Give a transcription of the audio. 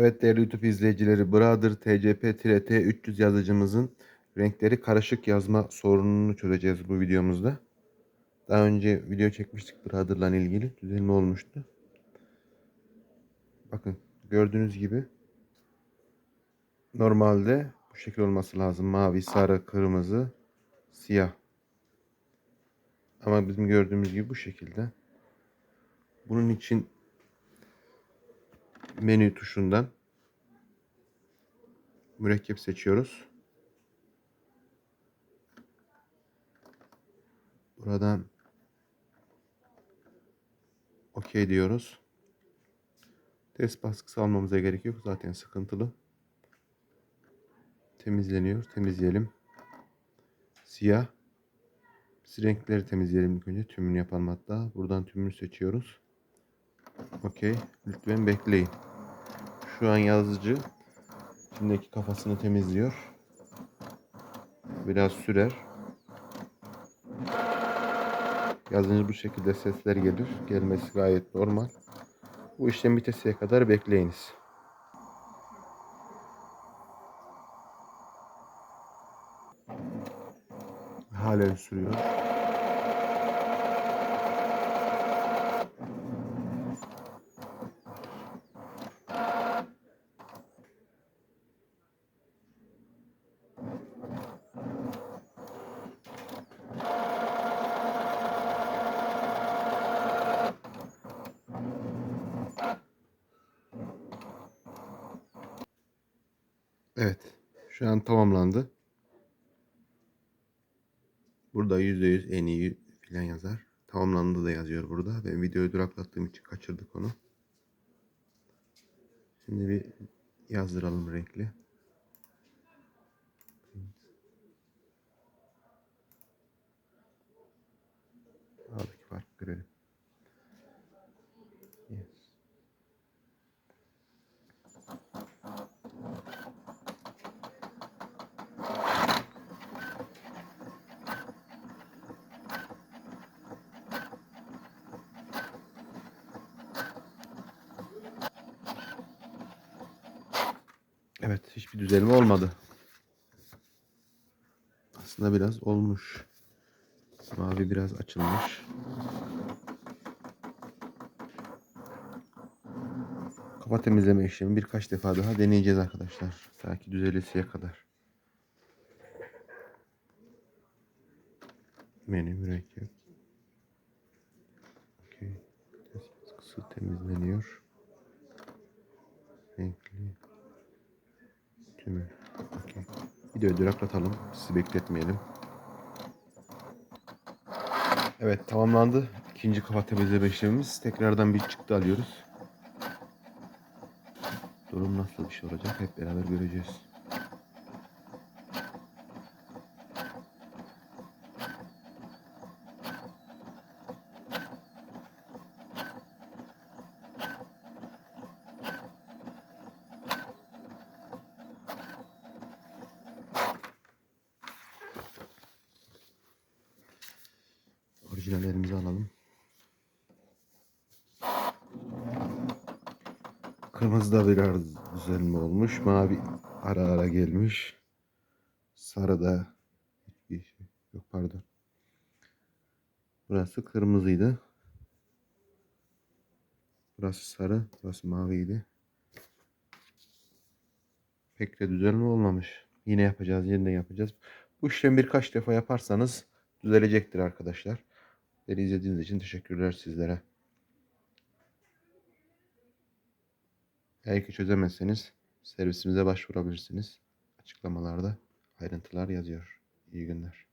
Evet değerli YouTube izleyicileri Brother TCP-T 300 yazıcımızın renkleri karışık yazma sorununu çözeceğiz bu videomuzda. Daha önce video çekmiştik Brother'la ilgili düzelme olmuştu. Bakın gördüğünüz gibi normalde bu şekil olması lazım. Mavi, sarı, kırmızı, siyah. Ama bizim gördüğümüz gibi bu şekilde. Bunun için menü tuşundan mürekkep seçiyoruz. Buradan OK diyoruz. Test baskısı almamıza gerek yok. Zaten sıkıntılı. Temizleniyor. Temizleyelim. Siyah. Biz renkleri temizleyelim ilk önce. Tümünü yapalım hatta. Buradan tümünü seçiyoruz. Okey. Lütfen bekleyin. Şu an yazıcı içindeki kafasını temizliyor. Biraz sürer. Yazınca bu şekilde sesler gelir. Gelmesi gayet normal. Bu işlem bitesiye kadar bekleyiniz. Halen sürüyor. Evet. Şu an tamamlandı. Burada %100 en iyi filan yazar. Tamamlandı da yazıyor burada. Ben videoyu duraklattığım için kaçırdık onu. Şimdi bir yazdıralım renkli. Evet, hiçbir düzelme olmadı. Aslında biraz olmuş. Mavi biraz açılmış. Kafa temizleme işlemi birkaç defa daha deneyeceğiz arkadaşlar. Ta ki düzelesiye kadar. Menü mürekkep. Test baskısı temizleniyor. Renkli. Tümü. Okey. Videoyu duraklatalım. Sizi bekletmeyelim. Evet tamamlandı. İkinci kafa temizleme işlemimiz. Tekrardan bir çıktı alıyoruz. Durum nasıl bir şey olacak hep beraber göreceğiz. Orijinallerimizi alalım. Kırmızı da biraz düzenli olmuş. Mavi ara ara gelmiş. Sarı da hiçbir şey yok pardon. Burası kırmızıydı. Burası sarı, burası maviydi. Pek de düzenli olmamış. Yine yapacağız, yeniden yapacağız. Bu işlemi birkaç defa yaparsanız düzelecektir arkadaşlar. Beni izlediğiniz için teşekkürler sizlere. Eğer ki çözemezseniz servisimize başvurabilirsiniz. Açıklamalarda ayrıntılar yazıyor. İyi günler.